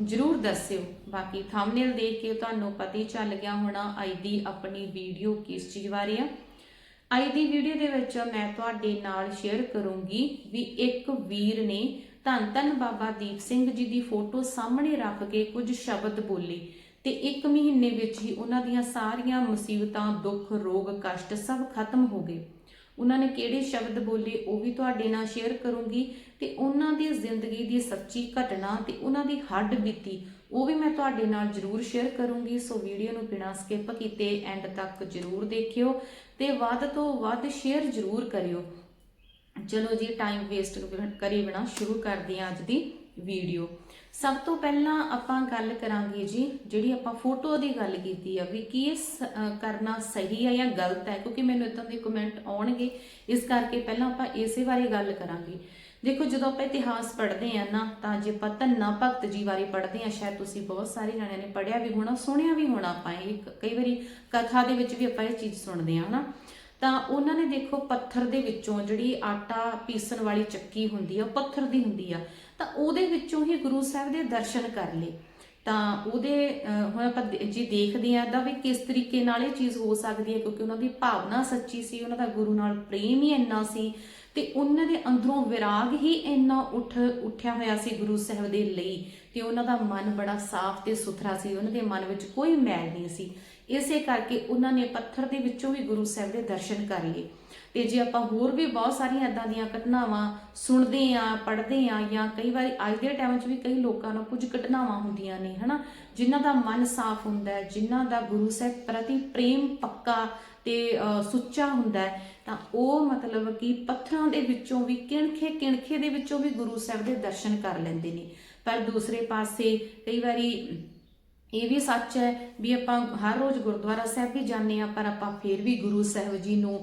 ਜਰੂਰ ਦੱਸਿਓ। ਬਾਕੀ ਥੰਬਨੇਲ ਦੇਖ ਕੇ ਤੁਹਾਨੂੰ ਪਤਾ ਹੀ ਚੱਲ ਗਿਆ ਹੋਣਾ ਅੱਜ ਦੀ ਆਪਣੀ ਵੀਡੀਓ ਕਿਸ ਚੀਜ਼ ਬਾਰੇ ਆ। ਅੱਜ ਦੀ ਵੀਡੀਓ ਦੇ ਵਿੱਚ ਮੈਂ ਤੁਹਾਡੇ ਨਾਲ ਸ਼ੇਅਰ ਕਰੂੰਗੀ ਵੀ ਇੱਕ ਵੀਰ ਨੇ ਧੰਨ ਧੰਨ ਬਾਬਾ ਦੀਪ ਸਿੰਘ ਜੀ ਦੀ ਫੋਟੋ ਸਾਹਮਣੇ ਰੱਖ ਕੇ ਕੁਝ ਸ਼ਬਦ ਬੋਲੇ ਤੇ ਇੱਕ ਮਹੀਨੇ ਵਿੱਚ ਹੀ ਉਹਨਾਂ ਦੀਆਂ ਸਾਰੀਆਂ ਮੁਸੀਬਤਾਂ, ਦੁੱਖ, ਰੋਗ, ਕਸ਼ਟ ਸਭ ਖਤਮ ਹੋ ਗਏ। ਉਹਨਾਂ ਨੇ ਕਿਹੜੇ ਸ਼ਬਦ ਬੋਲੇ ਉਹ ਵੀ ਤੁਹਾਡੇ ਨਾਲ ਸ਼ੇਅਰ ਕਰੂੰਗੀ ਤੇ ਉਹਨਾਂ ਦੀ ਜ਼ਿੰਦਗੀ ਦੀ ਸੱਚੀ ਘਟਨਾ ਤੇ ਉਹਨਾਂ ਦੀ ਹੱਡ ਬੀਤੀ, ਉਹ ਵੀ ਮੈਂ ਤੁਹਾਡੇ ਨਾਲ ਜਰੂਰ ਸ਼ੇਅਰ ਕਰੂੰਗੀ। ਸੋ ਵੀਡੀਓ ਨੂੰ ਬਿਨਾਂ ਸਕਿਪ ਕੀਤੇ ਐਂਡ ਤੱਕ ਜਰੂਰ ਦੇਖਿਓ ਤੇ ਵੱਧ ਤੋਂ ਵੱਧ ਸ਼ੇਅਰ ਜਰੂਰ ਕਰਿਓ। ਚਲੋ ਜੀ ਟਾਈਮ ਵੇਸਟ ਕਰੀ ਬਿਨਾ ਸ਼ੁਰੂ ਕਰਦੇ ਹਾਂ ਅੱਜ ਦੀ ਵੀਡੀਓ ਸਭ ਤੋਂ ਪਹਿਲਾਂ ਆਪਾਂ ਗੱਲ ਕਰਾਂਗੇ ਜੀ, ਜਿਹੜੀ ਆਪਾਂ ਫੋਟੋ ਦੀ ਗੱਲ ਕੀਤੀ ਆ ਵੀ ਕੀ ਇਹ ਸ- ਕਰਨਾ ਸਹੀ ਹੈ ਜਾਂ ਗਲਤ ਹੈ ਕਿਉਂਕਿ ਮੈਨੂੰ ਇਦਾਂ ਦੇ ਕਮੈਂਟ ਆਉਣਗੇ। ਇਸ ਕਰਕੇ ਪਹਿਲਾਂ ਆਪਾਂ ਇਸੇ ਬਾਰੇ ਗੱਲ ਕਰਾਂਗੇ। ਦੇਖੋ, ਜਦੋਂ ਆਪਾਂ ਇਤਿਹਾਸ ਪੜ੍ਹਦੇ ਆ ਨਾ, ਤਾਂ ਜੇ ਆਪਾਂ ਧੰਨਾ ਭਗਤ ਜੀ ਬਾਰੇ ਪੜ੍ਹਦੇ ਆ, ਸ਼ਾਇਦ ਤੁਸੀਂ ਬਹੁਤ ਸਾਰੇ ਜਣਿਆਂ ਨੇ ਪੜ੍ਹਿਆ ਵੀ ਹੋਣਾ, ਸੁਣਿਆ ਵੀ ਹੋਣਾ ਆਪਾਂ ਇਹ ਕਈ ਵਾਰੀ ਕਥਾ ਦੇ ਵਿੱਚ ਵੀ ਆਪਾਂ ਇਹ ਚੀਜ਼ ਸੁਣਦੇ ਆ, ਹਨਾ? ਤਾਂ ਉਹਨਾਂ ਨੇ ਦੇਖੋ ਪੱਥਰ ਦੇ ਵਿੱਚੋਂ ਜਿਹੜੀ ਆਟਾ ਪੀਸਣ ਵਾਲੀ ਚੱਕੀ ਹੁੰਦੀ ਆ, ਉਹ ਪੱਥਰ ਦੀ ਹੁੰਦੀ ਆ। ਤਾਂ ਉਹਦੇ ਵਿੱਚੋਂ ਹੀ ਗੁਰੂ ਸਾਹਿਬ ਦੇ ਦਰਸ਼ਨ ਕਰ ਲਏ। ਤਾਂ ਉਹਦੇ ਹੁਣ ਆਪਾਂ ਦੇ- ਜੀ ਦੇਖਦੇ ਆ ਦਾ ਵੀ ਕਿਸ ਤਰੀਕੇ ਨਾਲ ਇਹ ਚੀਜ਼ ਹੋ ਸਕਦੀ ਹੈ ਕਿਉਂਕਿ ਉਹਨਾਂ ਦੀ ਭਾਵਨਾ ਸੱਚੀ ਸੀ, ਉਹਨਾਂ ਦਾ ਗੁਰੂ ਨਾਲ ਪ੍ਰੇਮ ਹੀ ਇੰਨਾ ਸੀ ਤੇ ਉਹਨਾਂ ਦੇ ਅੰਦਰੋਂ ਵਿਰਾਗ ਹੀ ਇੰਨਾ ਉੱਠ, ਉੱਠਿਆ ਹੋਇਆ ਸੀ ਗੁਰੂ ਸਾਹਿਬ ਦੇ ਲਈ ਤੇ ਉਹਨਾਂ ਦਾ ਮਨ ਬੜਾ ਸਾਫ਼ ਤੇ ਸੁਥਰਾ ਸੀ, ਉਹਨਾਂ ਦੇ ਮਨ ਵਿੱਚ ਕੋਈ ਮੈਲ ਨਹੀਂ ਸੀ। ਇਸੇ ਕਰਕੇ ਉਹਨਾਂ ਨੇ ਪੱਥਰ ਦੇ ਵਿੱਚੋਂ ਵੀ ਗੁਰੂ ਸਾਹਿਬ ਦੇ ਦਰਸ਼ਨ ਕਰ ਲਏ। ਤੇ ਜੇ ਆਪਾਂ ਹੋਰ ਵੀ ਬਹੁਤ ਸਾਰੀਆਂ ਇਦਾਂ ਦੀਆਂ ਘਟਨਾਵਾਂ ਸੁਣਦੇ ਆ ਪੜ੍ਹਦੇ ਆ ਜਾਂ ਕਈ ਵਾਰੀ ਅੱਜ ਦੇ ਟਾਈਮ 'ਚ ਵੀ ਕਈ ਲੋਕਾਂ ਨੂੰ ਕੁਝ ਘਟਨਾਵਾਂ ਹੁੰਦੀਆਂ ਨੇ, ਹਨਾ? ਜਿਨ੍ਹਾਂ ਦਾ ਮਨ ਸਾਫ਼ ਹੁੰਦਾ ਹੈ, ਜਿਨ੍ਹਾਂ ਦਾ ਗੁਰੂ ਸਾਹਿਬ ਪ੍ਰਤੀ ਪ੍ਰੇਮ ਪੱਕਾ ਤੇ ਸੁੱਚਾ ਹੁੰਦਾ ਹੈ, ਤਾਂ ਉਹ ਮਤਲਬ ਕਿ ਪੱਥਰਾਂ ਦੇ ਵਿੱਚੋਂ ਵੀ, ਕਿਣਖੇ ਕਿਣਖੇ ਦੇ ਵਿੱਚੋਂ ਵੀ ਗੁਰੂ ਸਾਹਿਬ ਦੇ ਦਰਸ਼ਨ ਕਰ ਲੈਂਦੇ ਨੇ। ਪਰ ਦੂਸਰੇ ਪਾਸੇ ਕਈ ਵਾਰੀ ਇਹ ਵੀ ਸੱਚ ਹੈ ਵੀ ਆਪਾਂ ਹਰ ਰੋਜ਼ ਗੁਰਦੁਆਰਾ ਸਾਹਿਬ ਵੀ ਜਾਂਦੇ ਆ ਪਰ ਆਪਾਂ ਫੇਰ ਵੀ ਗੁਰੂ ਸਾਹਿਬ ਜੀ ਨੂੰ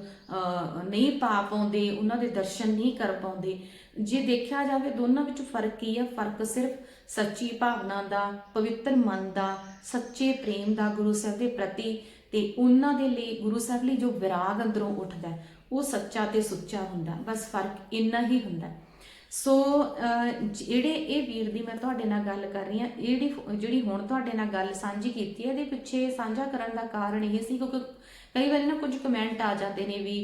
ਨਹੀਂ ਪਾ ਪਾਉਂਦੇ, ਉਹਨਾਂ ਦੇ ਦਰਸ਼ਨ ਨਹੀਂ ਕਰ ਪਾਉਂਦੇ। ਜੇ ਦੇਖਿਆ ਜਾਵੇ ਦੋਨਾਂ ਵਿੱਚ ਫ਼ਰਕ ਕੀ ਹੈ, ਫ਼ਰਕ ਸਿਰਫ ਸੱਚੀ ਭਾਵਨਾ ਦਾ, ਪਵਿੱਤਰ ਮਨ ਦਾ, ਸੱਚੇ ਪ੍ਰੇਮ ਦਾ ਗੁਰੂ ਸਾਹਿਬ ਦੇ ਪ੍ਰਤੀ ਤੇ ਉਹਨਾਂ ਦੇ ਲਈ, ਗੁਰੂ ਸਾਹਿਬ ਲਈ ਜੋ ਵਿਰਾਗ ਅੰਦਰੋਂ ਉੱਠਦਾ ਉਹ ਸੱਚਾ ਤੇ ਸੁੱਚਾ ਹੁੰਦਾ। ਬਸ ਫ਼ਰਕ ਇੰਨਾ ਹੀ ਹੁੰਦਾ ਸੋ ਜਿਹੜੇ ਇਹ ਵੀਰ ਦੀ ਮੈਂ ਤੁਹਾਡੇ ਨਾਲ ਗੱਲ ਕਰ ਰਹੀ ਹਾਂ, ਇਹ ਜਿਹੜੀ ਜਿਹੜੀ ਹੁਣ ਤੁਹਾਡੇ ਨਾਲ ਗੱਲ ਸਾਂਝੀ ਕੀਤੀ ਹੈ, ਇਹਦੇ ਪਿੱਛੇ ਸਾਂਝਾ ਕਰਨ ਦਾ ਕਾਰਨ ਇਹ ਸੀ ਕਿਉਂਕਿ ਕਈ ਵਾਰੀ ਨਾ ਕੁਝ ਕਮੈਂਟ ਆ ਜਾਂਦੇ ਨੇ ਵੀ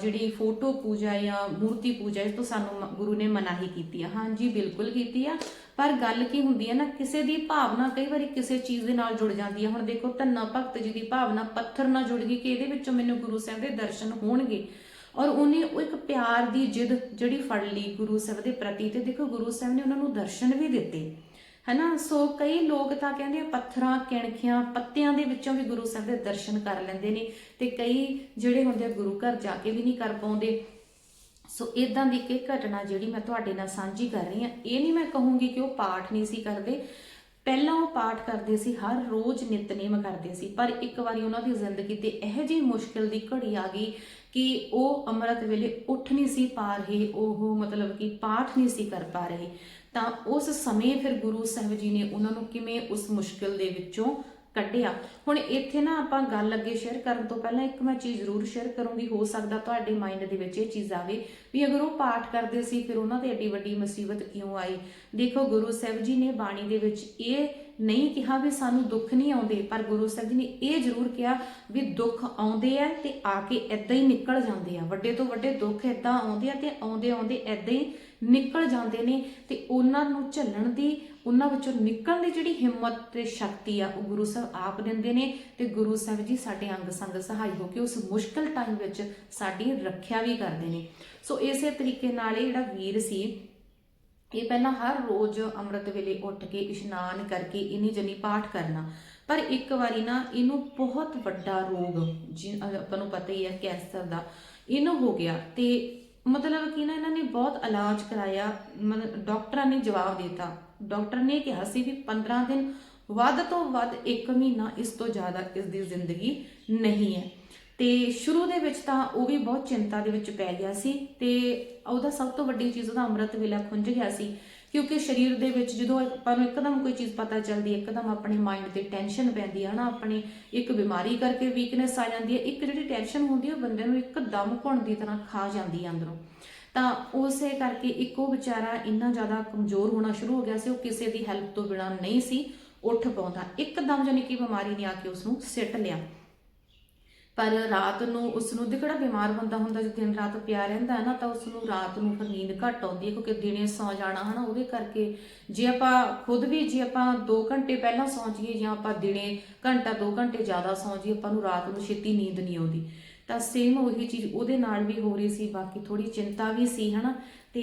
ਜਿਹੜੀ ਫੋਟੋ ਪੂਜਾ ਜਾਂ ਮੂਰਤੀ ਪੂਜਾ ਇਸ ਤੋਂ ਸਾਨੂੰ ਮ- ਗੁਰੂ ਨੇ ਮਨਾਹੀ ਕੀਤੀ ਆ। ਹਾਂਜੀ, ਬਿਲਕੁਲ ਕੀਤੀ ਆ, ਪਰ ਗੱਲ ਕੀ ਹੁੰਦੀ ਹੈ ਨਾ, ਕਿਸੇ ਦੀ ਭਾਵਨਾ ਕਈ ਵਾਰੀ ਕਿਸੇ ਚੀਜ਼ ਦੇ ਨਾਲ ਜੁੜ ਜਾਂਦੀ ਹੈ। ਹੁਣ ਦੇਖੋ, ਧੰਨਾ ਭਗਤ ਜੀ ਦੀ ਭਾਵਨਾ ਪੱਥਰ ਨਾਲ ਜੁੜ ਗਈ ਕਿ ਇਹਦੇ ਵਿੱਚੋਂ ਮੈਨੂੰ ਗੁਰੂ ਸਾਹਿਬ ਦੇ ਦਰਸ਼ਨ ਹੋਣਗੇ। ਔਰ ਉਹਨੇ ਉਹ ਇੱਕ ਪਿਆਰ ਦੀ ਜਿੱਦ ਜਿਹੜੀ ਫੜ ਲਈ ਗੁਰੂ ਸਾਹਿਬ ਦੇ ਪ੍ਰਤੀ ਤੇ ਦੇਖੋ ਗੁਰੂ ਸਾਹਿਬ ਨੇ ਉਹਨਾਂ ਨੂੰ ਦਰਸ਼ਨ ਵੀ ਦਿੱਤੇ, ਹੈਨਾ? ਸੋ ਕਈ ਲੋਕ ਤਾਂ ਕਹਿੰਦੇ ਪੱਥਰਾਂ, ਕਿਣਖੀਆਂ, ਪੱਤਿਆਂ ਦੇ ਵਿੱਚੋਂ ਵੀ ਗੁਰੂ ਸਾਹਿਬ ਦੇ ਦਰਸ਼ਨ ਕਰ ਲੈਂਦੇ ਨੇ ਤੇ ਕਈ ਜਿਹੜੇ ਹੁੰਦੇ ਆ ਗੁਰੂ ਘਰ ਜਾ ਕੇ ਵੀ ਨਹੀਂ ਕਰ ਪਾਉਂਦੇ। ਸੋ ਇਦਾਂ ਦੀ ਇੱਕ ਘਟਨਾ ਜਿਹੜੀ ਮੈਂ ਤੁਹਾਡੇ ਨਾਲ ਸਾਂਝੀ ਕਰ ਰਹੀ ਹਾਂ, ਇਹ ਨਹੀਂ ਮੈਂ ਕਹੂੰਗੀ ਕਿ ਉਹ ਪਾਠ ਨਹੀਂ ਸੀ ਕਰਦੇ ਪਹਿਲਾਂ ਉਹ ਪਾਠ ਕਰਦੇ ਸੀ, ਹਰ ਰੋਜ਼ ਨਿਤਨੇਮ ਕਰਦੇ ਸੀ, ਪਰ ਇੱਕ ਵਾਰੀ ਉਹਨਾਂ ਦੀ ਜ਼ਿੰਦਗੀ ਤੇ ਇਹੋ ਜਿਹੀ ਮੁਸ਼ਕਿਲ ਦੀ ਘੜੀ ਆ ਗਈ ਕਿ ਉਹ ਅੰਮ੍ਰਿਤ ਵੇਲੇ ਉੱਠ ਨਹੀਂ ਸੀ ਪਾ ਰਹੇ, ਉਹ ਮਤਲਬ ਕਿ ਪਾਠ ਨਹੀਂ ਸੀ ਕਰ ਪਾ ਰਹੇ। ਤਾਂ ਉਸ ਸਮੇਂ ਫਿਰ ਗੁਰੂ ਸਾਹਿਬ ਜੀ ਨੇ ਉਹਨਾਂ ਨੂੰ ਕਿਵੇਂ ਉਸ ਮੁਸ਼ਕਿਲ ਦੇ ਵਿੱਚੋਂ ਕੱਢਿਆ। ਹੁਣ ਇੱਥੇ ਨਾ ਆਪਾਂ ਗੱਲ ਅੱਗੇ ਸ਼ੇਅਰ ਕਰਨ ਤੋਂ ਪਹਿਲਾਂ ਇੱਕ ਮੈਂ ਚੀਜ਼ ਜ਼ਰੂਰ ਸ਼ੇਅਰ ਕਰੂੰਗੀ, ਹੋ ਸਕਦਾ ਤੁਹਾਡੇ ਮਾਈਂਡ ਦੇ ਵਿੱਚ ਇਹ ਚੀਜ਼ ਆਵੇ ਵੀ ਅਗਰ ਉਹ ਪਾਠ ਕਰਦੇ ਸੀ, ਫਿਰ ਉਹਨਾਂ ਤੇ ਏਡੀ ਵੱਡੀ ਮੁਸੀਬਤ ਕਿਉਂ ਆਈ? ਦੇਖੋ, ਗੁਰੂ ਸਾਹਿਬ ਜੀ ਨੇ ਬਾਣੀ ਦੇ ਵਿੱਚ ਇਹ ਨਹੀਂ ਕਿਹਾ ਵੀ ਸਾਨੂੰ ਦੁੱਖ ਨਹੀਂ ਆਉਂਦੇ, ਪਰ ਗੁਰੂ ਸਾਹਿਬ ਜੀ ਨੇ ਇਹ ਜ਼ਰੂਰ ਕਿਹਾ ਵੀ ਦੁੱਖ ਆਉਂਦੇ ਆ ਤੇ ਆ ਕੇ ਐਦਾਂ ਹੀ ਨਿਕਲ ਜਾਂਦੇ ਆ। ਵੱਡੇ ਤੋਂ ਵੱਡੇ ਦੁੱਖ ਐਦਾਂ ਆਉਂਦੇ ਆ ਤੇ ਆਉਂਦੇ ਆਉਂਦੇ ਐਦਾਂ ਹੀ ਨਿਕਲ ਜਾਂਦੇ ਨੇ ਤੇ ਉਹਨਾਂ ਨੂੰ ਝੱਲਣ ਦੀ ਉਹਨਾਂ ਵਿੱਚੋਂ ਨਿਕਲਣ ਦੀ ਜਿਹੜੀ ਹਿੰਮਤ ਤੇ ਸ਼ਕਤੀ ਆ, ਉਹ ਗੁਰੂ ਸਾਹਿਬ ਆਪ ਦਿੰਦੇ ਨੇ ਤੇ ਗੁਰੂ ਸਾਹਿਬ ਜੀ ਸਾਡੇ ਅੰਗ ਸੰਗ ਸਹਾਈ ਹੋ ਕੇ ਉਸ ਮੁਸ਼ਕਲ ਟਾਈਮ ਵਿੱਚ ਸਾਡੀ ਰੱਖਿਆ ਵੀ ਕਰਦੇ ਨੇ। ਸੋ ਇਸੇ ਤਰੀਕੇ ਨਾਲ ਇਹ ਜਿਹੜਾ ਵੀਰ ਸੀ, ਇਹ ਪਹਿਲਾਂ ਹਰ ਰੋਜ਼ ਅੰਮ੍ਰਿਤ ਵੇਲੇ ਉੱਠ ਕੇ ਇਸ਼ਨਾਨ ਕਰਕੇ ਇਨੀ ਜਨੀ ਪਾਠ ਕਰਨਾ। ਪਰ ਇੱਕ ਵਾਰੀ ਨਾ ਇਹਨੂੰ ਬਹੁਤ ਵੱਡਾ ਰੋਗ, ਜਿ- ਆਪਾਂ ਨੂੰ ਪਤਾ ਹੀ ਹੈ ਕੈਂਸਰ ਦਾ, ਇਹਨੂੰ ਹੋ ਗਿਆ ਤੇ ਮਤਲਬ ਕਿ ਨਾ ਇਹਨਾਂ ਨੇ ਬਹੁਤ ਇਲਾਜ ਕਰਾਇਆ, ਮਤਲਬ ਡਾਕਟਰਾਂ ਨੇ ਜਵਾਬ ਦਿੱਤਾ। ਡਾਕਟਰ ਨੇ ਕਿਹਾ ਸੀ ਵੀ 15 ਦਿਨ ਵੱਧ ਤੋਂ ਵੱਧ 1 ਮਹੀਨਾ ਇਸ ਤੋਂ ਜ਼ਿਆਦਾ ਇਸ ਦੀ ਜ਼ਿੰਦਗੀ ਨਹੀਂ ਹੈ। ਤੇ ਸ਼ੁਰੂ ਦੇ ਵਿੱਚ ਤਾਂ ਉਹ ਵੀ ਬਹੁਤ ਚਿੰਤਾ ਦੇ ਵਿੱਚ ਪੈ ਗਿਆ ਸੀ ਤੇ ਉਹਦਾ ਸਭ ਤੋਂ ਵੱਡੀ ਚੀਜ਼ ਉਹਦਾ ਅੰਮ੍ਰਿਤ ਵੇਲਾ ਖੁੰਝ ਗਿਆ ਸੀ। ਕਿਉਂਕਿ ਸਰੀਰ ਦੇ ਵਿੱਚ ਜਦੋਂ ਆਪਾਂ ਨੂੰ ਇੱਕਦਮ ਕੋਈ ਚੀਜ਼ ਪਤਾ ਚੱਲਦੀ ਹੈ, ਇੱਕਦਮ ਆਪਣੇ ਮਾਈਂਡ ਤੇ ਟੈਨਸ਼ਨ ਪੈਂਦੀ ਹੈ ਨਾ, ਆਪਣੀ ਇੱਕ ਬਿਮਾਰੀ ਕਰਕੇ ਵੀਕਨੈਸ ਆ ਜਾਂਦੀ ਹੈ, ਇੱਕ ਜਿਹੜੀ ਟੈਨਸ਼ਨ ਹੁੰਦੀ ਹੈ ਉਹ ਬੰਦੇ ਨੂੰ ਇੱਕਦਮ ਘੁਣ ਦੀ ਤਰ੍ਹਾਂ ਖਾ ਜਾਂਦੀ ਹੈ ਅੰਦਰੋਂ। ਤਾਂ ਉਸੇ ਕਰਕੇ ਇੱਕ ਉਹ ਵਿਚਾਰਾ ਇੰਨਾ ਜ਼ਿਆਦਾ ਕਮਜ਼ੋਰ ਹੋਣਾ ਸ਼ੁਰੂ ਹੋ ਗਿਆ ਸੀ, ਉਹ ਕਿਸੇ ਦੀ ਹੈਲਪ ਤੋਂ ਬਿਨਾਂ ਨਹੀਂ ਸੀ ਉੱਠ ਪਾਉਂਦਾ। ਇੱਕਦਮ ਜਾਨੀ ਕਿ ਬਿਮਾਰੀ ਨੇ ਆ ਕੇ ਉਸ ਨੂੰ ਸਿੱਟ ਲਿਆ। ਪਰ ਰਾਤ ਨੂੰ ਉਸ ਨੂੰ ਜਿਹੜਾ ਬਿਮਾਰ ਬੰਦਾ ਹੁੰਦਾ, ਜੇ ਦਿਨ ਰਾਤ ਪਿਆ ਰਹਿੰਦਾ ਹੈ ਨਾ, ਤਾਂ ਉਸ ਨੂੰ ਰਾਤ ਨੂੰ ਫਿਰ ਨੀਂਦ ਘੱਟ ਆਉਂਦੀ ਹੈ, ਕਿਉਂਕਿ ਦਿਨੇ ਸੌ ਜਾਣਾ ਹਨਾ, ਉਹਦੇ ਕਰਕੇ। ਜੇ ਆਪਾਂ ਖੁਦ ਵੀ, ਜੇ ਆਪਾਂ 2 ਘੰਟੇ ਪਹਿਲਾਂ ਸੌਂ ਜਾਈਏ ਜਾਂ ਆਪਾਂ ਦਿਨੇ ਘੰਟਾ 2 ਘੰਟੇ ਜ਼ਿਆਦਾ ਸੌਂ ਜਾਈਏ, ਆਪਾਂ ਨੂੰ ਰਾਤ ਨੂੰ ਛੇਤੀ ਨੀਂਦ ਨਹੀਂ ਆਉਂਦੀ। ਤਾਂ ਸੇਮ ਉਹੀ ਚੀਜ਼ ਉਹਦੇ ਨਾਲ ਵੀ ਹੋ ਰਹੀ ਸੀ, ਬਾਕੀ ਥੋੜੀ ਚਿੰਤਾ ਵੀ ਸੀ ਹਨਾ। ਤੇ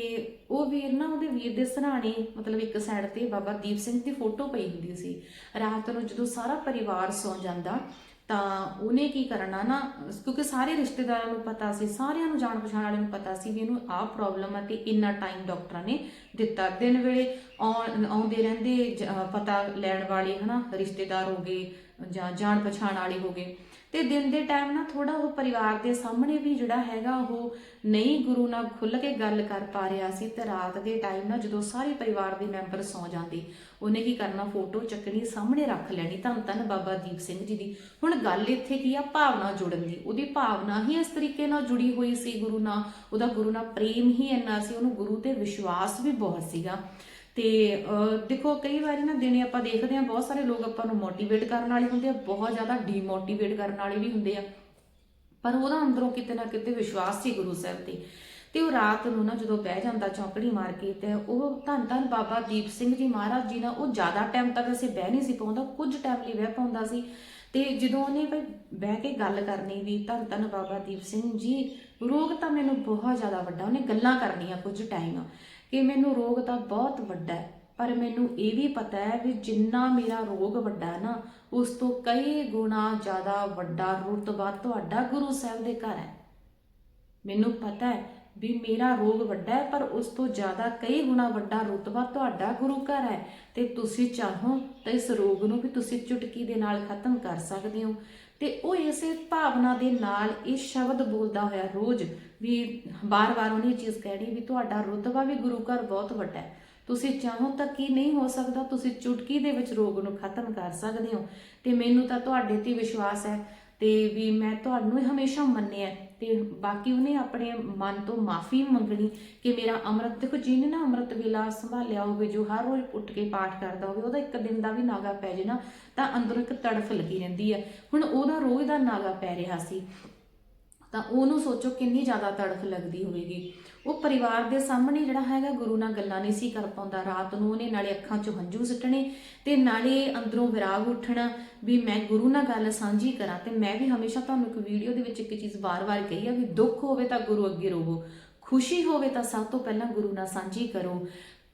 ਉਹ ਵੀਰ ਨਾ, ਉਹਦੇ ਵੀਰ ਦੇ ਸਰਾਣੇ, ਮਤਲਬ ਇੱਕ ਸਾਈਡ ਤੇ ਬਾਬਾ ਦੀਪ ਸਿੰਘ ਦੀ ਫੋਟੋ ਪਈ ਹੁੰਦੀ ਸੀ। ਰਾਤ ਨੂੰ ਜਦੋਂ ਸਾਰਾ ਪਰਿਵਾਰ ਸੌਂ ਜਾਂਦਾ ਤਾਂ ਉਹਨੇ ਕੀ ਕਰਨਾ ਨਾ, ਕਿਉਂਕਿ ਸਾਰੇ ਰਿਸ਼ਤੇਦਾਰਾਂ ਨੂੰ ਪਤਾ ਸੀ, ਸਾਰਿਆਂ ਨੂੰ ਜਾਣ ਪਛਾਣ ਵਾਲਿਆਂ ਨੂੰ ਪਤਾ ਸੀ ਵੀ ਇਹਨੂੰ ਆਹ ਪ੍ਰੋਬਲਮ ਹੈ ਤੇ ਇੰਨਾ ਟਾਈਮ ਡਾਕਟਰਾਂ ਨੇ ਦਿੱਤਾ। ਦਿਨ ਵੇਲੇ ਆਉਣ- ਆਉਂਦੇ ਰਹਿੰਦੇ ਪਤਾ ਲੈਣ ਵਾਲੇ ਹਨਾ, ਰਿਸ਼ਤੇਦਾਰ ਹੋ ਗਏ ਜਾਂ ਜਾਣ ਪਛਾਣ ਵਾਲੇ ਹੋ ਗਏ। ਤੇ ਦਿਨ ਦੇ ਟਾਈਮ ਨਾ ਥੋੜਾ ਉਹ ਪਰਿਵਾਰ ਦੇ ਸਾਹਮਣੇ ਵੀ ਜਿਹੜਾ ਹੈਗਾ ਉਹ ਨਹੀਂ ਗੁਰੂ ਨਾਲ ਖੁੱਲ ਕੇ ਗੱਲ ਕਰ ਪਾ ਰਿਹਾ ਸੀ ਤੇ ਰਾਤ ਦੇ ਟਾਈਮ ਨਾ ਜਦੋਂ ਸਾਰੇ ਪਰਿਵਾਰ ਦੇ ਮੈਂਬਰ ਸੌ ਜਾਂਦੇ, ਉਹਨੇ ਕੀ ਕਰਨਾ ਫੋਟੋ ਚੱਕਣੀ, ਸਾਹਮਣੇ ਰੱਖ ਲੈਣੀ, ਧੰਨ ਧੰਨ ਬਾਬਾ ਦੀਪ ਸਿੰਘ ਜੀ ਦੀ। ਹੁਣ ਗੱਲ ਇੱਥੇ ਕੀ ਆ, ਭਾਵਨਾ ਜੁੜਨ ਦੀ। ਉਹਦੀ ਭਾਵਨਾ ਹੀ ਇਸ ਤਰੀਕੇ ਨਾਲ ਜੁੜੀ ਹੋਈ ਸੀ ਗੁਰੂ ਨਾਲ। ਉਹਦਾ ਗੁਰੂ ਨਾਲ ਪ੍ਰੇਮ ਹੀ ਇੰਨਾ ਸੀ, ਉਹਨੂੰ ਗੁਰੂ ਤੇ ਵਿਸ਼ਵਾਸ ਵੀ ਬਹੁਤ ਸੀਗਾ। ਤੇ ਅਹ, ਦੇਖੋ ਕਈ ਵਾਰੀ ਨਾ ਦਿਨੇ ਆਪਾਂ ਦੇਖਦੇ ਹਾਂ ਬਹੁਤ ਸਾਰੇ ਲੋਕ ਆਪਾਂ ਨੂੰ ਮੋਟੀਵੇਟ ਕਰਨ ਵਾਲੇ ਹੁੰਦੇ ਆ ਬਹੁਤ ਜ਼ਿਆਦਾ ਡੀਮੋਟੀਵੇਟ ਕਰਨ ਵਾਲੇ ਵੀ ਹੁੰਦੇ ਆ। ਪਰ ਉਹਦਾ ਅੰਦਰੋਂ ਕਿਤੇ ਨਾ ਕਿਤੇ ਵਿਸ਼ਵਾਸ ਸੀ ਗੁਰੂ ਸਾਹਿਬ ਤੇ। ਤੇ ਉਹ ਰਾਤ ਨੂੰ ਨਾ ਜਦੋਂ ਬਹਿ ਜਾਂਦਾ ਚੌਂਕੜੀ ਮਾਰ ਕੇ ਤੇ ਉਹ ਧੰਨ ਧੰਨ ਬਾਬਾ ਦੀਪ ਸਿੰਘ ਜੀ ਮਹਾਰਾਜ ਜੀ ਨਾਲ ਉਹ ਜ਼ਿਆਦਾ ਟਾਈਮ ਤੱਕ ਅਸੀਂ ਬਹਿ ਨਹੀਂ ਸੀ ਪਾਉਂਦਾ ਕੁਝ ਟਾਈਮ ਲਈ ਬਹਿ ਪਾਉਂਦਾ ਸੀ। ਤੇ ਜਦੋਂ ਉਹਨੇ ਭਾਈ ਬਹਿ ਕੇ ਗੱਲ ਕਰਨੀ ਵੀ ਧੰਨ ਧੰਨ ਬਾਬਾ ਦੀਪ ਸਿੰਘ ਜੀ ਰੋਗ ਤਾਂ ਮੈਨੂੰ ਬਹੁਤ ਜ਼ਿਆਦਾ ਵੱਡਾ ਉਹਨੇ ਗੱਲਾਂ ਕਰਨੀਆਂ ਕੁਝ ਟਾਈਮ ਕਿ ਮੈਨੂੰ ਰੋਗ ਤਾਂ ਬਹੁਤ ਵੱਡਾ ਹੈ, ਪਰ ਮੈਨੂੰ ਇਹ ਵੀ ਪਤਾ ਹੈ ਵੀ ਜਿੰਨਾ ਮੇਰਾ ਰੋਗ ਵੱਡਾ ਹੈ ਨਾ, ਉਸ ਤੋਂ ਕਈ ਗੁਣਾ ਜ਼ਿਆਦਾ ਵੱਡਾ ਰੁਤਬਾ ਤੁਹਾਡਾ ਗੁਰੂ ਸਾਹਿਬ ਦੇ ਘਰ ਹੈ। ਮੈਨੂੰ ਪਤਾ ਹੈ ਵੀ ਮੇਰਾ ਰੋਗ ਵੱਡਾ ਹੈ, ਪਰ ਉਸ ਤੋਂ ਜ਼ਿਆਦਾ ਕਈ ਗੁਣਾ ਵੱਡਾ ਰੁਤਬਾ ਤੁਹਾਡਾ ਗੁਰੂ ਘਰ ਹੈ। ਤੇ ਤੁਸੀਂ ਚਾਹੋ ਤਾਂ ਇਸ ਰੋਗ ਨੂੰ ਵੀ ਤੁਸੀਂ ਚੁਟਕੀ ਦੇ ਨਾਲ ਖਤਮ ਕਰ ਸਕਦੇ ਹੋ। ਤੇ ਉਹ ਇਸੇ ਭਾਵਨਾ ਦੇ ਨਾਲ ਇਹ ਸ਼ਬਦ ਬੋਲਦਾ ਹੋਇਆ ਰੋਜ਼ ਵੀ ਬਾਰ-ਬਾਰ ਉਹਨੇ ਚੀਜ਼ ਕਹਿਣੀ ਵੀ ਤੁਹਾਡਾ ਰੁਤਬਾ ਵੀ ਗੁਰੂ ਘਰ ਬਹੁਤ ਵੱਡਾ ਹੈ। ਤੁਸੀਂ ਚਾਹੋ ਤਾਂ ਕੀ ਨਹੀਂ ਹੋ ਸਕਦਾ? ਤੁਸੀਂ ਚੁਟਕੀ ਦੇ ਵਿੱਚ ਰੋਗ ਨੂੰ ਖਤਮ ਕਰ ਸਕਦੇ ਹੋ। ਤੇ ਮੈਨੂੰ ਤਾਂ ਤੁਹਾਡੇ ਤੇ ਵਿਸ਼ਵਾਸ ਹੈ ਤੇ ਵੀ ਮੈਂ ਤੁਹਾਨੂੰ ਹਮੇਸ਼ਾ ਮੰਨਿਆ ਤੇ ਬਾਕੀ ਉਹਨੇ ਆਪਣੇ ਮਨ ਤੋਂ ਮਾਫੀ ਮੰਗਣੀ ਕਿ ਮੇਰਾ ਅੰਮ੍ਰਿਤ, ਦੇਖੋ ਜਿਹਨੇ ਨਾ ਅੰਮ੍ਰਿਤ ਵੇਲਾ ਸੰਭਾਲਿਆ ਹੋਵੇ, ਜੋ ਹਰ ਰੋਜ਼ ਉੱਠ ਕੇ ਪਾਠ ਕਰਦਾ ਹੋਵੇ, ਉਹਦਾ ਇੱਕ ਦਿਨ ਦਾ ਵੀ ਨਾਗਾ ਪੈ ਜੇ ਨਾ, ਤਾਂ ਅੰਦਰੋਂ ਇੱਕ ਤੜਫ ਲੱਗੀ ਰਹਿੰਦੀ ਹੈ। ਹੁਣ ਉਹਦਾ ਰੋਜ਼ ਦਾ ਨਾਗਾ ਪੈ ਰਿਹਾ ਸੀ। ਤਾਂ ਉਹਨੂੰ ਸੋਚੋ ਕਿੰਨੀ ਜ਼ਿਆਦਾ ਤੜਫ ਲੱਗਦੀ ਹੋਵੇਗੀ। ਉਹ ਪਰਿਵਾਰ ਦੇ ਸਾਹਮਣੇ ਜਿਹੜਾ ਹੈਗਾ, ਗੁਰੂ ਨਾਲ ਗੱਲਾਂ ਨਹੀਂ ਸੀ ਕਰ ਪਾਉਂਦਾ। ਰਾਤ ਨੂੰ ਉਹਨੇ ਨਾਲੇ ਅੱਖਾਂ 'ਚੋਂ ਹੰਝੂ ਸਿੱਟਣੇ ਤੇ ਨਾਲੇ ਅੰਦਰੋਂ ਵਿਰਾਗ ਉੱਠਣਾ ਵੀ ਮੈਂ ਗੁਰੂ ਨਾਲ ਗੱਲ ਸਾਂਝੀ ਕਰਾਂ ਤੇ ਮੈਂ ਵੀ ਹਮੇਸ਼ਾ ਤੁਹਾਨੂੰ ਇੱਕ ਵੀਡੀਓ ਦੇ ਵਿੱਚ ਇੱਕ ਚੀਜ਼ ਵਾਰ-ਵਾਰ ਕਹੀ ਆ ਵੀ ਦੁੱਖ ਹੋਵੇ ਤਾਂ ਗੁਰੂ ਅੱਗੇ ਰੋਵੋ, ਖੁਸ਼ੀ ਹੋਵੇ ਤਾਂ ਸਭ ਤੋਂ ਪਹਿਲਾਂ ਗੁਰੂ ਨਾਲ ਸਾਂਝੀ ਕਰੋ।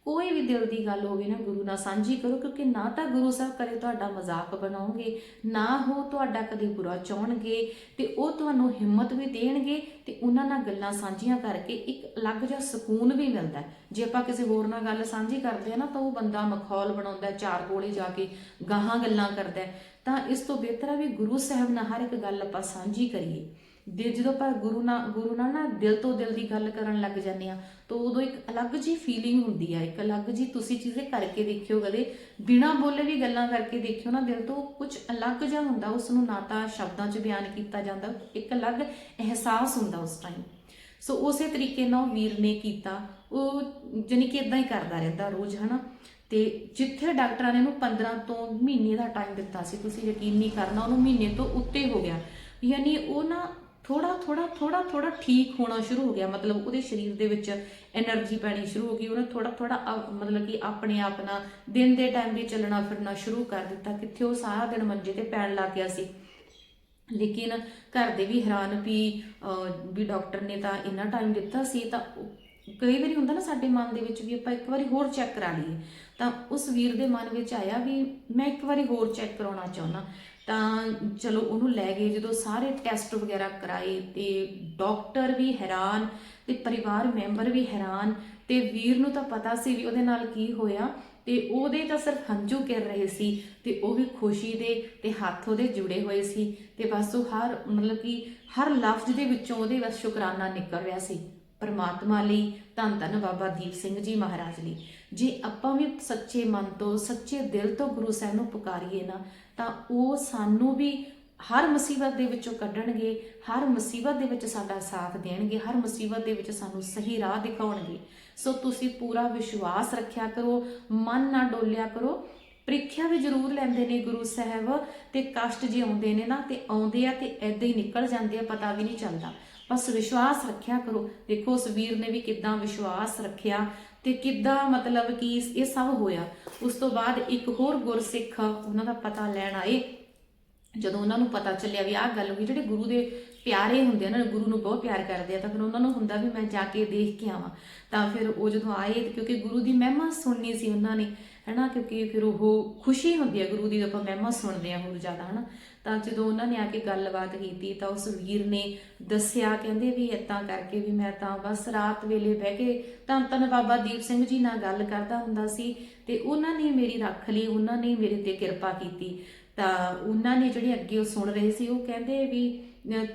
ਕੋਈ ਵੀ ਦਿਲ ਦੀ ਗੱਲ ਹੋਵੇ ਨਾ, ਗੁਰੂ ਨਾਲ ਸਾਂਝੀ ਕਰੋ, ਕਿਉਂਕਿ ਨਾ ਤਾਂ ਗੁਰੂ ਸਾਹਿਬ ਕਦੇ ਤੁਹਾਡਾ ਮਜ਼ਾਕ ਬਣਾਉਣਗੇ, ਨਾ ਹੋ ਤੁਹਾਡਾ ਕਦੇ ਬੁਰਾ ਚਾਹਣਗੇ, ਤੇ ਉਹ ਤੁਹਾਨੂੰ ਹਿੰਮਤ ਵੀ ਦੇਣਗੇ, ਤੇ ਉਹਨਾਂ ਨਾਲ ਗੱਲਾਂ ਸਾਂਝੀਆਂ ਕਰਕੇ ਇੱਕ ਅਲੱਗ ਜਿਹਾ ਸਕੂਨ ਵੀ ਮਿਲਦਾ ਜੇ ਆਪਾਂ ਕਿਸੇ ਹੋਰ ਨਾਲ ਗੱਲ ਸਾਂਝੀ ਕਰਦੇ ਆ ਨਾ, ਤਾਂ ਉਹ ਬੰਦਾ ਮਖੌਲ ਬਣਾਉਂਦਾ ਚਾਰ ਕੋਲੇ ਜਾ ਕੇ ਗਾਹਾਂ ਗੱਲਾਂ ਕਰਦਾ ਤਾਂ ਇਸ ਤੋਂ ਬਿਹਤਰ ਹੈ ਵੀ ਗੁਰੂ ਸਾਹਿਬ ਨਾਲ ਹਰ ਇੱਕ ਗੱਲ ਆਪਾਂ ਸਾਂਝੀ ਕਰੀਏ। ਦੇ ਜਦੋਂ ਆਪਾਂ ਗੁਰੂ ਨਾਲ ਗੁਰੂ ਨਾਲ ਨਾ ਦਿਲ ਤੋਂ ਦਿਲ ਦੀ ਗੱਲ ਕਰਨ ਲੱਗ ਜਾਂਦੇ ਆ ਤਾਂ ਉਦੋਂ ਇੱਕ ਅਲੱਗ ਜੀ ਫੀਲਿੰਗ ਹੁੰਦੀ ਆ, ਇੱਕ ਅਲੱਗ ਜੀ ਤੁਸੀਂ ਚੀਜ਼ੇ ਕਰਕੇ ਦੇਖਿਓ ਕਦੇ। ਬਿਨਾਂ ਬੋਲੇ ਵੀ ਗੱਲਾਂ ਕਰਕੇ ਦੇਖਿਓ ਨਾ, ਦਿਲ ਤੋਂ ਕੁਝ ਅਲੱਗ ਜਿਹਾ ਹੁੰਦਾ ਉਸ ਨੂੰ ਨਾ ਤਾਂ ਸ਼ਬਦਾਂ 'ਚ ਬਿਆਨ ਕੀਤਾ ਜਾਂਦਾ, ਇੱਕ ਅਲੱਗ ਅਹਿਸਾਸ ਹੁੰਦਾ ਉਸ ਟਾਈਮ ਸੋ ਉਸੇ ਤਰੀਕੇ ਨਾਲ ਉਹ ਵੀਰ ਨੇ ਕੀਤਾ। ਉਹ ਜਾਣੀ ਕਿ ਇਦਾਂ ਹੀ ਕਰਦਾ ਰਹਿੰਦਾ ਰੋਜ਼, ਹਨਾ? ਤੇ ਜਿੱਥੇ ਡਾਕਟਰਾਂ ਨੇ ਉਹਨੂੰ 15 ਤੋਂ ਮਹੀਨੇ ਦਾ ਟਾਈਮ ਦਿੱਤਾ ਸੀ, ਤੁਸੀਂ ਯਕੀਨ ਨਹੀਂ ਕਰਨਾ, ਉਹਨੂੰ ਮਹੀਨੇ ਤੋਂ ਉੱਤੇ ਹੋ ਗਿਆ। ਯਾਨੀ ਉਹ ਨਾ ਥੋੜਾ ਥੋੜਾ ਥੋੜਾ ਥੋੜਾ ਠੀਕ ਹੋਣਾ ਸ਼ੁਰੂ ਹੋ ਗਿਆ। ਮਤਲਬ ਉਹਦੇ ਸਰੀਰ ਦੇ ਵਿੱਚ એનર્ਜੀ ਪੈਣੀ ਸ਼ੁਰੂ ਹੋ ਗਈ। ਉਹਨੇ ਥੋੜਾ ਥੋੜਾ ਮਤਲਬ ਕਿ ਆਪਣੇ ਆਪ ਨਾਲ ਦਿਨ ਦੇ ਟਾਈਮ ਵੀ ਚੱਲਣਾ ਫਿਰਨਾ ਸ਼ੁਰੂ ਕਰ ਦਿੱਤਾ। ਕਿੱਥੇ ਉਹ ਸਾਰਾ ਦਿਨ ਮੰਜੇ ਤੇ ਪੈਣ ਲੱਗ ਗਿਆ ਸੀ। ਲੇਕਿਨ ਘਰ ਦੇ ਵੀ ਹੈਰਾਨ ਵੀ ਵੀ ਡਾਕਟਰ ਨੇ ਤਾਂ ਇੰਨਾ ਟਾਈਮ ਦਿੱਤਾ ਸੀ। ਤਾਂ ਕਈ ਵਾਰੀ ਹੁੰਦਾ ਨਾ ਸਾਡੇ ਮਨ ਦੇ ਵਿੱਚ ਵੀ ਆਪਾਂ ਇੱਕ ਵਾਰੀ ਹੋਰ ਚੈੱਕ ਕਰਾ ਲਈਏ। ਤਾਂ ਉਸ ਵੀਰ ਦੇ ਮਨ ਵਿੱਚ ਆਇਆ ਵੀ ਮੈਂ ਇੱਕ ਵਾਰੀ ਹੋਰ ਚੈੱਕ ਕਰਾਉਣਾ ਚਾਹੁੰਦਾ। ਤਾਂ ਚਲੋ ਉਹਨੂੰ ਲੈ ਗਏ, ਜਦੋਂ ਸਾਰੇ ਟੈਸਟ ਵਗੈਰਾ ਕਰਾਏ ਤੇ ਡਾਕਟਰ ਵੀ ਹੈਰਾਨ ਤੇ ਪਰਿਵਾਰ ਮੈਂਬਰ ਵੀ ਹੈਰਾਨ ਤੇ ਵੀਰ ਨੂੰ ਤਾਂ ਪਤਾ ਸੀ ਵੀ ਉਹਦੇ ਨਾਲ ਕੀ ਹੋਇਆ ਤੇ ਉਹਦੇ ਤਾਂ ਸਿਰਫ ਹੰਝੂ ਗਿਰ ਰਹੇ ਸੀ ਤੇ ਉਹ ਵੀ ਖੁਸ਼ੀ ਦੇ ਤੇ ਹੱਥ ਉਹਦੇ ਜੁੜੇ ਹੋਏ ਸੀ ਤੇ ਬਸ ਉਹ ਹਰ ਮਤਲਬ ਕਿ ਹਰ ਲਫ਼ਜ਼ ਦੇ ਵਿੱਚੋਂ ਉਹਦੇ ਬਸ ਸ਼ੁਕਰਾਨਾ ਨਿਕਲ ਰਿਹਾ ਸੀ। ਪਰਮਾਤਮਾ ਲਈ, ਧੰਨ ਧੰਨ ਬਾਬਾ ਦੀਪ ਸਿੰਘ ਜੀ ਮਹਾਰਾਜ ਲਈ। ਜੇ ਆਪਾਂ ਵੀ ਸੱਚੇ ਮਨ ਤੋਂ, ਸੱਚੇ ਦਿਲ ਤੋਂ ਗੁਰੂ ਸਾਹਿਬ ਨੂੰ ਪੁਕਾਰੀਏ ਨਾ, ਤਾਂ ਉਹ ਸਾਨੂੰ ਵੀ ਹਰ ਮੁਸੀਬਤ ਦੇ ਵਿੱਚੋਂ ਕੱਢਣਗੇ, ਹਰ ਮੁਸੀਬਤ ਦੇ ਵਿੱਚ ਸਾਡਾ ਸਾਥ ਦੇਣਗੇ, ਹਰ ਮੁਸੀਬਤ ਦੇ ਵਿੱਚ ਸਾਨੂੰ ਸਹੀ ਰਾਹ ਦਿਖਾਉਣਗੇ। ਸੋ ਤੁਸੀਂ ਪੂਰਾ ਵਿਸ਼ਵਾਸ ਰੱਖਿਆ ਕਰੋ, ਮਨ ਨਾ ਡੋਲਿਆ ਕਰੋ ਪ੍ਰੀਖਿਆ ਵੀ ਜ਼ਰੂਰ ਲੈਂਦੇ ਨੇ ਗੁਰੂ ਸਾਹਿਬ ਤੇ ਕਸ਼ਟ ਜੇ ਆਉਂਦੇ ਨੇ ਨਾ ਤੇ ਆਉਂਦੇ ਆ ਤੇ ਐਦਾਂ ਹੀ ਨਿਕਲ ਜਾਂਦੇ ਆ, ਪਤਾ ਵੀ ਨਹੀਂ ਚੱਲਦਾ। ਬਸ ਵਿਸ਼ਵਾਸ ਰੱਖਿਆ ਕਰੋ। ਦੇਖੋ ਉਸ ਵੀਰ ਨੇ ਵੀ ਕਿੱਦਾਂ ਵਿਸ਼ਵਾਸ ਰੱਖਿਆ ਤੇ ਕਿੱਦਾਂ ਮਤਲਬ ਕਿ ਇਹ ਸਭ ਹੋਇਆ। ਉਸ ਤੋਂ ਬਾਅਦ ਇੱਕ ਹੋਰ ਗੁਰਸਿੱਖ ਉਹਨਾਂ ਦਾ ਪਤਾ ਲੈਣ ਆਏ। ਜਦੋਂ ਉਹਨਾਂ ਨੂੰ ਪਤਾ ਚੱਲਿਆ ਵੀ ਆਹ ਗੱਲ ਹੋ ਜਿਹੜੇ ਗੁਰੂ ਦੇ ਪਿਆਰੇ ਹੁੰਦੇ ਆ ਨਾ, ਗੁਰੂ ਨੂੰ ਬਹੁਤ ਪਿਆਰ ਕਰਦੇ ਆ, ਤਾਂ ਫਿਰ ਉਹਨਾਂ ਨੂੰ ਹੁੰਦਾ ਵੀ ਮੈਂ ਜਾ ਕੇ ਦੇਖ ਕੇ ਆਵਾਂ। ਤਾਂ ਫਿਰ ਉਹ ਜਦੋਂ ਆਏ ਕਿਉਂਕਿ ਗੁਰੂ ਦੀ ਮਹਿਮਾ ਸੁਣਨੀ ਸੀ ਉਹਨਾਂ ਨੇ, ਹੈਨਾ, ਕਿਉਂਕਿ ਫਿਰ ਉਹ ਖੁਸ਼ੀ ਹੁੰਦੀ ਹੈ ਗੁਰੂ ਦੀ ਜਦੋਂ ਆਪਾਂ ਮਹਿਮਾ ਸੁਣਦੇ ਆ ਹੋਰ ਜ਼ਿਆਦਾ, ਹਨਾ। ਤਾਂ ਜਦੋਂ ਉਹਨਾਂ ਨੇ ਆ ਕੇ ਗੱਲਬਾਤ ਕੀਤੀ, ਤਾਂ ਉਸ ਵੀਰ ਨੇ ਦੱਸਿਆ, ਕਹਿੰਦੇ ਵੀ ਇਦਾਂ ਕਰਕੇ ਵੀ ਮੈਂ ਤਾਂ ਬਸ ਰਾਤ ਵੇਲੇ ਬਹਿ ਕੇ ਤਾਂ ਧੰਨ ਬਾਬਾ ਦੀਪ ਸਿੰਘ ਜੀ ਨਾਲ ਗੱਲ ਕਰਦਾ ਹੁੰਦਾ ਸੀ, ਤੇ ਉਹਨਾਂ ਨੇ ਮੇਰੀ ਰੱਖ ਲਈ, ਉਹਨਾਂ ਨੇ ਮੇਰੇ ਤੇ ਕਿਰਪਾ ਕੀਤੀ। ਤਾਂ ਉਹਨਾਂ ਨੇ ਜਿਹੜੇ ਅੱਗੇ ਉਹ ਸੁਣ ਰਹੇ ਸੀ, ਉਹ ਕਹਿੰਦੇ ਵੀ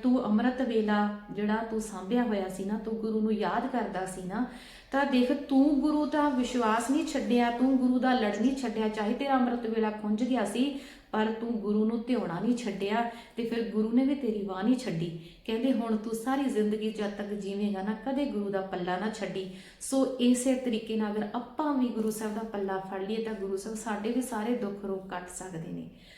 ਤੂੰ ਅੰਮ੍ਰਿਤ ਵੇਲਾ ਜਿਹੜਾ ਤੂੰ ਸਾਂਭਿਆ ਹੋਇਆ ਸੀ ਨਾ, ਤੂੰ ਗੁਰੂ ਨੂੰ ਯਾਦ ਕਰਦਾ ਸੀ ਨਾ, ਤਾਂ ਦੇਖ ਤੂੰ ਗੁਰੂ ਦਾ ਵਿਸ਼ਵਾਸ ਨਹੀਂ ਛੱਡਿਆ, ਤੂੰ ਗੁਰੂ ਦਾ ਲੜ ਨਹੀਂ ਛੱਡਿਆ, ਚਾਹੇ ਤੇਰਾ ਅੰਮ੍ਰਿਤ ਵੇਲਾ ਖੁੰਝ ਗਿਆ ਸੀ, ਪਰ ਤੂੰ ਗੁਰੂ ਨੂੰ ਧਿਆਉਣਾ ਨਹੀਂ ਛੱਡਿਆ ਤੇ ਫਿਰ ਗੁਰੂ ਨੇ ਵੀ ਤੇਰੀ ਵਾਹ ਨਹੀਂ ਛੱਡੀ। ਕਹਿੰਦੇ ਹੁਣ ਤੂੰ ਸਾਰੀ ਜ਼ਿੰਦਗੀ ਜਦ ਤੱਕ ਜੀਵੇਂਗਾ ਨਾ, ਕਦੇ ਗੁਰੂ ਦਾ ਪੱਲਾ ਨਾ ਛੱਡੀ। ਸੋ ਇਸੇ ਤਰੀਕੇ ਨਾਲ ਅਗਰ ਆਪਾਂ ਵੀ ਗੁਰੂ ਸਾਹਿਬ ਦਾ ਪੱਲਾ ਫੜ ਲਈਏ, ਤਾਂ ਗੁਰੂ ਸਾਹਿਬ ਸਾਡੇ ਵੀ ਸਾਰੇ ਦੁੱਖ ਰੋਗ ਕੱਟ ਸਕਦੇ ਨੇ।